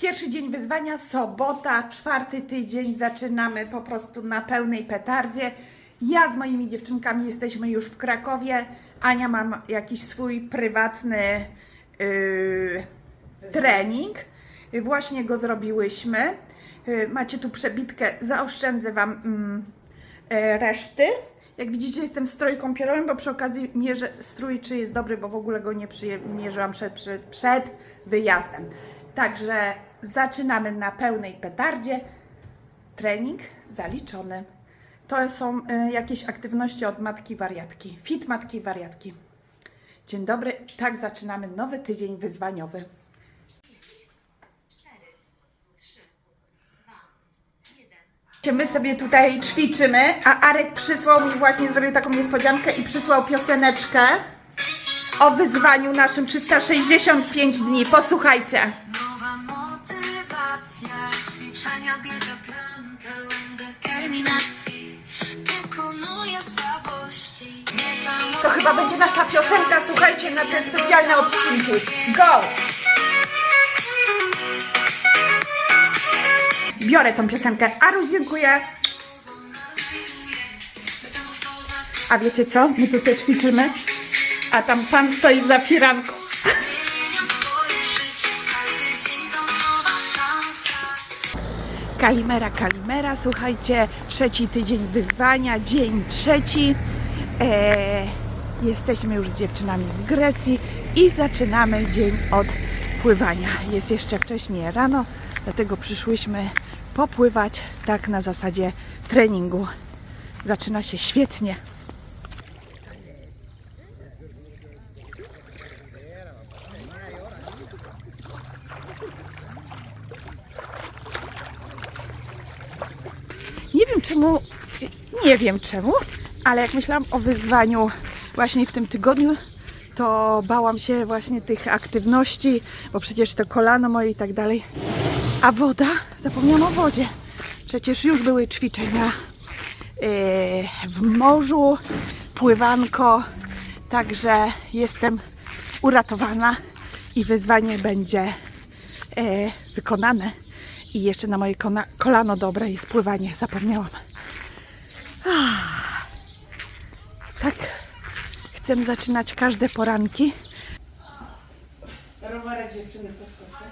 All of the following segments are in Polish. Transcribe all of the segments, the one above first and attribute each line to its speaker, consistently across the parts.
Speaker 1: Pierwszy dzień wyzwania, sobota, czwarty tydzień, zaczynamy po prostu na pełnej petardzie. Ja z moimi dziewczynkami jesteśmy już w Krakowie. Ania mam jakiś swój prywatny yy, trening. Właśnie go zrobiłyśmy. Yy, Macie tu przebitkę, zaoszczędzę Wam e, reszty. Jak widzicie, jestem w stroju kąpielowym, bo przy okazji mierzę strój, czy jest dobry, bo w ogóle go nie przymierzyłam przed, przed, przed wyjazdem. Także zaczynamy na pełnej petardzie. Trening zaliczony. To są y, jakieś aktywności od matki wariatki. Fit matki wariatki. Dzień dobry, tak zaczynamy nowy tydzień wyzwaniowy. My sobie tutaj ćwiczymy, a Arek przysłał mi właśnie, zrobił taką niespodziankę i przysłał pioseneczkę o wyzwaniu naszym 365 dni. Posłuchajcie.
Speaker 2: Wielka plan, pełen determinacji. Pokonuję słabości,
Speaker 1: To chyba będzie nasza piosenka, słuchajcie, na te specjalne odcinki. Go! Biorę tą piosenkę. Aru, dziękuję. A wiecie co? My tutaj ćwiczymy, a tam pan stoi za firanką. Kalimera, Kalimera, słuchajcie, trzeci tydzień wyzwania, dzień trzeci. E, jesteśmy już z dziewczynami w Grecji i zaczynamy dzień od pływania. Jest jeszcze wcześniej rano, dlatego przyszłyśmy popływać tak na zasadzie treningu. Zaczyna się świetnie. Czemu, nie wiem czemu, ale jak myślałam o wyzwaniu właśnie w tym tygodniu, to bałam się właśnie tych aktywności, bo przecież to kolano moje i tak dalej. A woda, zapomniałam o wodzie. Przecież już były ćwiczenia yy, w morzu, pływanko, także jestem uratowana i wyzwanie będzie e, wykonane. I jeszcze na moje kolano dobre jest pływanie, zapomniałam. Ah. Tak chcę zaczynać każde poranki. Rowerek dziewczyny poskoczę.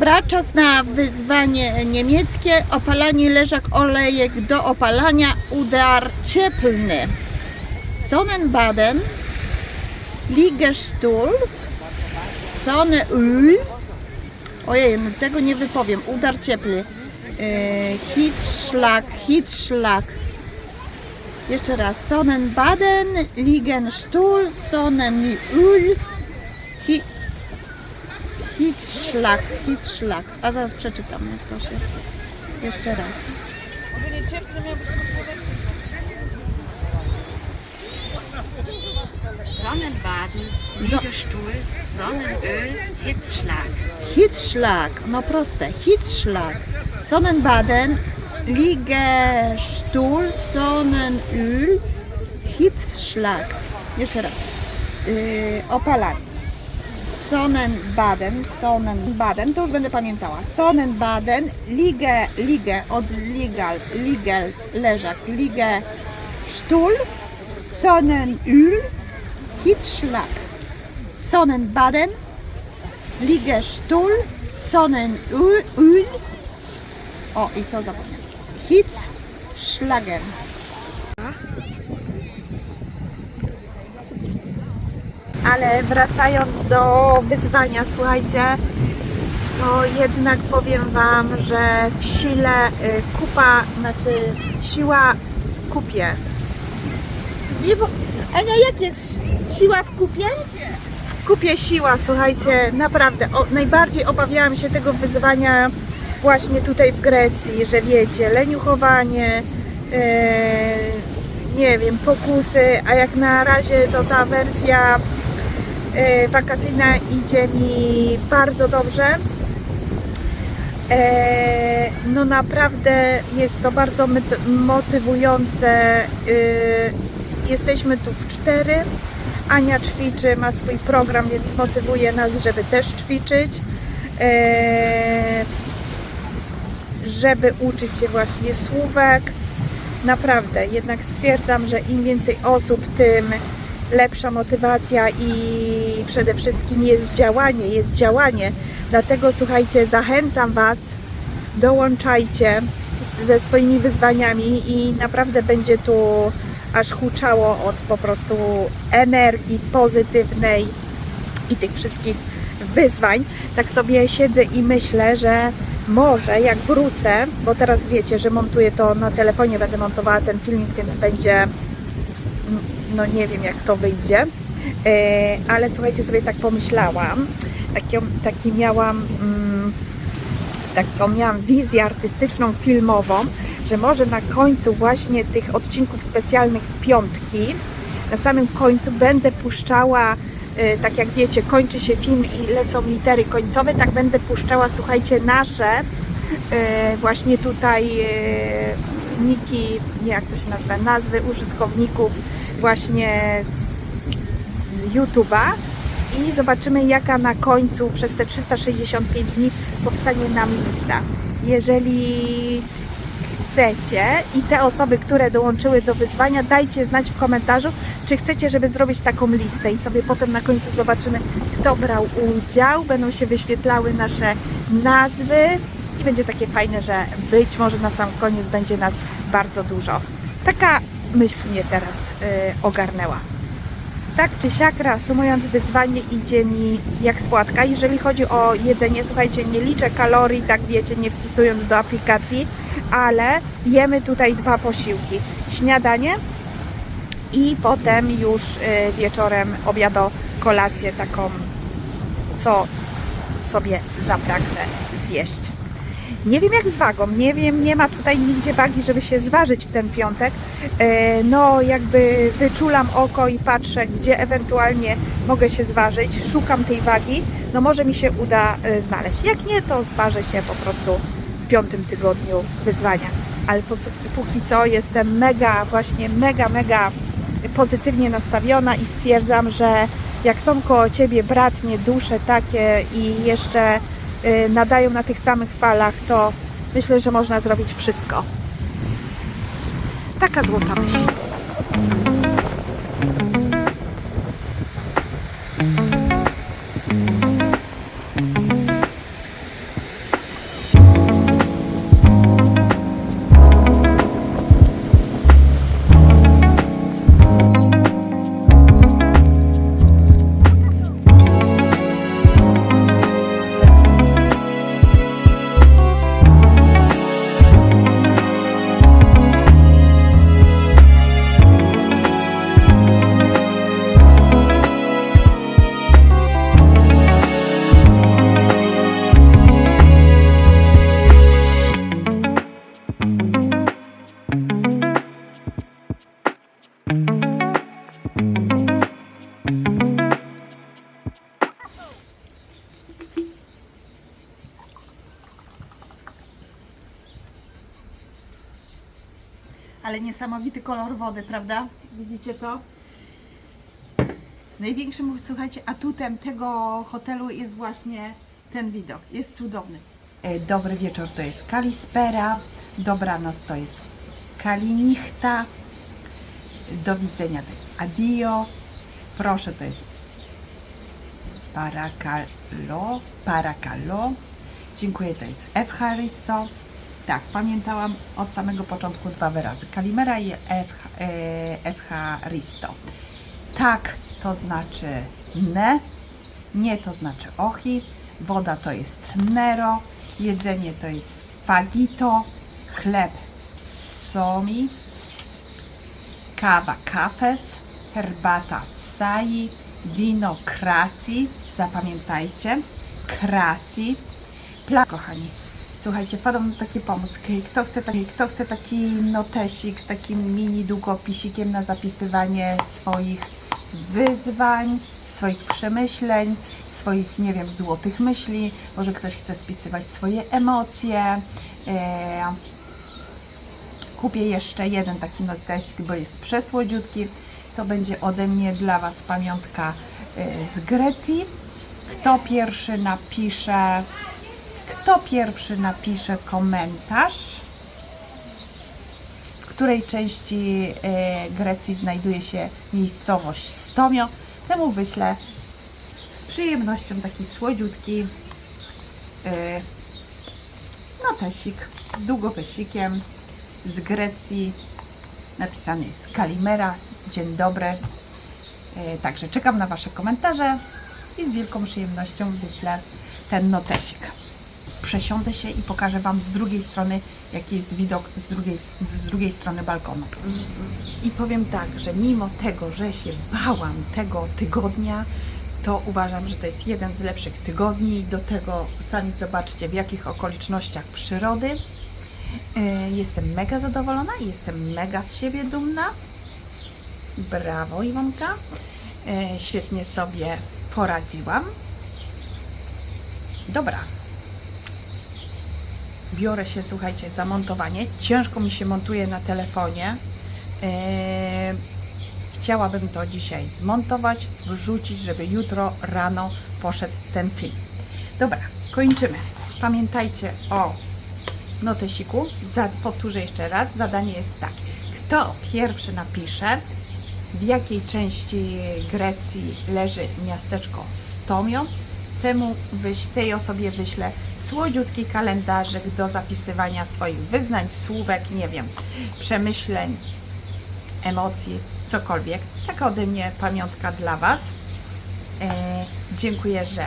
Speaker 3: Dobra, czas na wyzwanie niemieckie. Opalanie leżak olejek do opalania, udar cieplny. Sonnenbaden, Liegestuhl, Sonneöl. Ojej, no tego nie wypowiem. Udar cieplny. Yy, Hitzschlag, Hitzschlag. Jeszcze raz. Sonnenbaden, Liegenstuhl, Sonnenöl, Hi Hitzschlag, Hitzschlag. A zaraz przeczytam, jak to się. Jeszcze raz.
Speaker 2: Sonnenbaden, Liegestuhl, Sonnenöl, Hitzschlag.
Speaker 3: Hitzschlag, no proste. Hitzschlag. Sonnenbaden, Liegestuhl, Sonnenöl, Hitzschlag. Jeszcze raz. yy, opalami. Sonnenbaden, Sonnenbaden, to już będę pamiętała. Sonnenbaden, Ligę, Ligę od Ligal, Ligel, leżak, Ligę, Stuhl, Sonnenöl, Hitzschlag. Sonnenbaden, Liegestuhl, Sonnenöl, o i to zapomniałam, Hitzschlagen.
Speaker 1: Ale wracając do wyzwania, słuchajcie, to jednak powiem Wam, że w sile y, kupa, znaczy siła w kupie.
Speaker 3: Nie, bo, Ania, jak jest siła w kupie?
Speaker 1: W kupie siła, słuchajcie, naprawdę. O, najbardziej obawiałam się tego wyzwania właśnie tutaj w Grecji, że wiecie, leniuchowanie, e, nie wiem, pokusy, a jak na razie to ta wersja wakacyjna idzie mi bardzo dobrze. E, no naprawdę jest to bardzo motywujące. E, jesteśmy tu w cztery. Ania ćwiczy, ma swój program, więc motywuje nas, żeby też ćwiczyć. E, żeby uczyć się właśnie słówek. Naprawdę, jednak stwierdzam, że im więcej osób, tym lepsza motywacja i przede wszystkim jest działanie, jest działanie. Dlatego słuchajcie, zachęcam Was, dołączajcie ze swoimi wyzwaniami i naprawdę będzie tu aż huczało od po prostu energii pozytywnej i tych wszystkich wyzwań. Tak sobie siedzę i myślę, że może jak wrócę, bo teraz wiecie, że montuję to na telefonie, będę montowała ten filmik, więc będzie, no nie wiem jak to wyjdzie, E, ale słuchajcie, sobie tak pomyślałam, taką, taki miałam, mm, taką miałam wizję artystyczną, filmową, że może na końcu właśnie tych odcinków specjalnych w piątki, na samym końcu będę puszczała, e, tak jak wiecie, kończy się film i lecą litery końcowe, tak będę puszczała, słuchajcie, nasze e, właśnie tutaj niki, nie jak to się nazywa, nazwy użytkowników właśnie z YouTube'a i zobaczymy jaka na końcu przez te 365 dni powstanie nam lista. Jeżeli chcecie i te osoby, które dołączyły do wyzwania, dajcie znać w komentarzu, czy chcecie, żeby zrobić taką listę i sobie potem na końcu zobaczymy, kto brał udział. Będą się wyświetlały nasze nazwy i będzie takie fajne, że być może na sam koniec będzie nas bardzo dużo. Taka myśl mnie teraz y, ogarnęła. Tak czy siak, reasumując, wyzwanie idzie mi jak spłatka. Jeżeli chodzi o jedzenie, słuchajcie, nie liczę kalorii, tak wiecie, nie wpisując do aplikacji, ale jemy tutaj dwa posiłki. Śniadanie i potem już y, wieczorem obiado, kolację taką, co sobie zapragnę zjeść. Nie wiem jak z wagą, nie wiem, nie ma tutaj nigdzie wagi, żeby się zważyć w ten piątek. E, No, jakby wyczulam oko i patrzę, gdzie ewentualnie mogę się zważyć. Szukam tej wagi, no może mi się uda e, znaleźć. Jak nie, to zważę się po prostu w piątym tygodniu wyzwania. Ale póki co jestem mega, właśnie mega, mega pozytywnie nastawiona i stwierdzam, że jak są koło Ciebie bratnie dusze takie i jeszcze nadają na tych samych falach, to myślę, że można zrobić wszystko. Taka złota myśl. Niesamowity kolor wody, prawda? Widzicie to? Największym, słuchajcie, atutem tego hotelu jest właśnie ten widok. Jest cudowny. E, Dobry wieczór to jest Kalispera, dobranoc to jest Kalinichta, do widzenia to jest Adio, proszę to jest Paracalo, Paracalo, dziękuję to jest F. Tak, pamiętałam od samego początku dwa wyrazy. Kalimera i F. e. Tak to znaczy ne, nie to znaczy ochi, woda to jest nero, jedzenie to jest fagito, chleb psomi, kawa kafes, herbata sai, wino krasi, zapamiętajcie, krasi, Pla, kochani, słuchajcie, wpadł mi taki pomysł. Kto chce taki, kto chce taki notesik z takim mini długopisikiem na zapisywanie swoich wyzwań, swoich przemyśleń, swoich, nie wiem, złotych myśli. Może ktoś chce spisywać swoje emocje. E, kupię jeszcze jeden taki notesik, bo jest przesłodziutki. To będzie ode mnie dla Was pamiątka e, z Grecji. Kto pierwszy napisze kto pierwszy napisze komentarz, w której części e, Grecji znajduje się miejscowość Stomio, temu wyślę z przyjemnością taki słodziutki e, notesik z długowysikiem z Grecji. Napisany jest Kalimera. Dzień dobry. E, Także czekam na Wasze komentarze i z wielką przyjemnością wyślę ten notesik przesiądę się i pokażę Wam z drugiej strony, jaki jest widok z drugiej, z drugiej strony balkonu. I powiem tak, że mimo tego, że się bałam tego tygodnia, to uważam, że to jest jeden z lepszych tygodni. Do tego sami zobaczcie, w jakich okolicznościach przyrody. E, Jestem mega zadowolona, jestem mega z siebie dumna. Brawo, Iwonka. E, Świetnie sobie poradziłam. Dobra, biorę się, słuchajcie, za montowanie. Ciężko mi się montuje na telefonie. Eee, chciałabym to dzisiaj zmontować, wrzucić, żeby jutro rano poszedł ten film. Dobra, kończymy. Pamiętajcie o notesiku. Powtórzę jeszcze raz. Zadanie jest takie. Kto pierwszy napisze, w jakiej części Grecji leży miasteczko Stomio, temu wyś, tej osobie wyślę słodziutki kalendarzyk do zapisywania swoich wyznań, słówek, nie wiem, przemyśleń, emocji, cokolwiek. Taka ode mnie pamiątka dla Was. E, dziękuję, że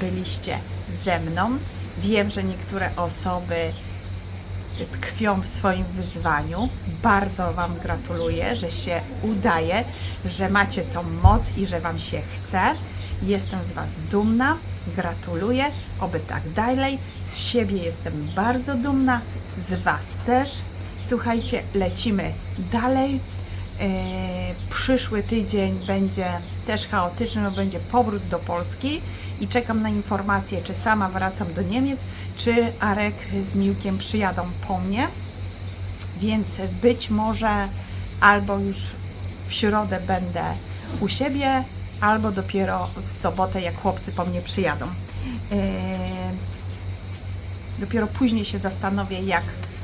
Speaker 1: byliście ze mną. Wiem, że niektóre osoby tkwią w swoim wyzwaniu. Bardzo Wam gratuluję, że się udaje, że macie tą moc i że Wam się chce. Jestem z Was dumna, gratuluję, oby tak dalej. Z siebie jestem bardzo dumna, z Was też. Słuchajcie, lecimy dalej. E, przyszły tydzień będzie też chaotyczny, bo będzie powrót do Polski i czekam na informację, czy sama wracam do Niemiec, czy Arek z Miłkiem przyjadą po mnie. Więc być może albo już w środę będę u siebie, albo dopiero w sobotę, jak chłopcy po mnie przyjadą. Eee, dopiero później się zastanowię, jak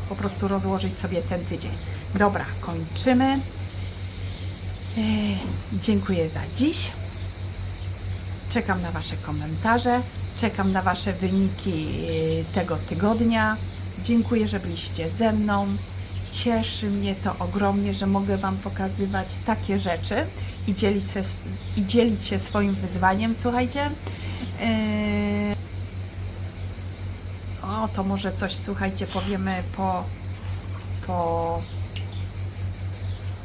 Speaker 1: po prostu rozłożyć sobie ten tydzień. Dobra, kończymy. Eee, dziękuję za dziś. Czekam na Wasze komentarze, czekam na Wasze wyniki e, tego tygodnia. Dziękuję, że byliście ze mną. Cieszy mnie to ogromnie, że mogę Wam pokazywać takie rzeczy i dzielić się, i dzielić się swoim wyzwaniem. Słuchajcie, yy... o, to może coś, słuchajcie, powiemy po, po,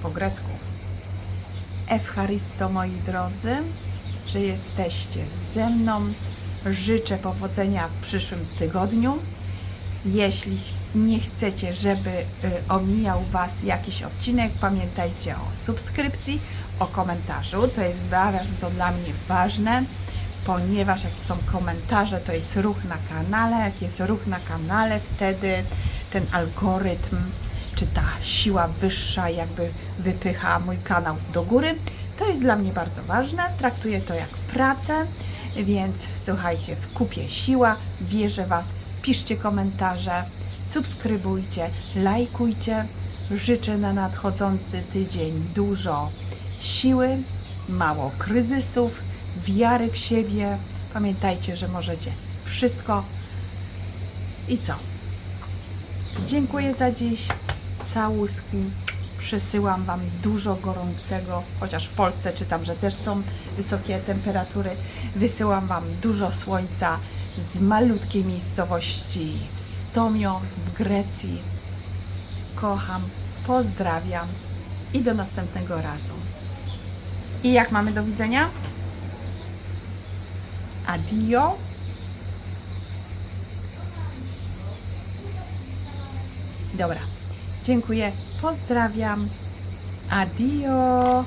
Speaker 1: po grecku. Ewcharisto, moi drodzy, że jesteście ze mną. Życzę powodzenia w przyszłym tygodniu. Jeśli nie chcecie, żeby y, omijał Was jakiś odcinek, pamiętajcie o subskrypcji, o komentarzu. To jest bardzo dla mnie ważne, ponieważ jak są komentarze, to jest ruch na kanale. Jak jest ruch na kanale, wtedy ten algorytm czy ta siła wyższa jakby wypycha mój kanał do góry. To jest dla mnie bardzo ważne. Traktuję to jak pracę, więc słuchajcie, w kupie siła. Wierzę Was. Piszcie komentarze, subskrybujcie, lajkujcie. Życzę na nadchodzący tydzień dużo siły, mało kryzysów, wiary w siebie. Pamiętajcie, że możecie wszystko. I co? Dziękuję za dziś. Całuski. Przesyłam Wam dużo gorącego, chociaż w Polsce czytam, że też są wysokie temperatury. Wysyłam Wam dużo słońca z malutkiej miejscowości w Stomio w Grecji. Kocham, pozdrawiam i do następnego razu. I jak mamy do widzenia? Adio. Dobra. Dziękuję. Pozdrawiam. Adio.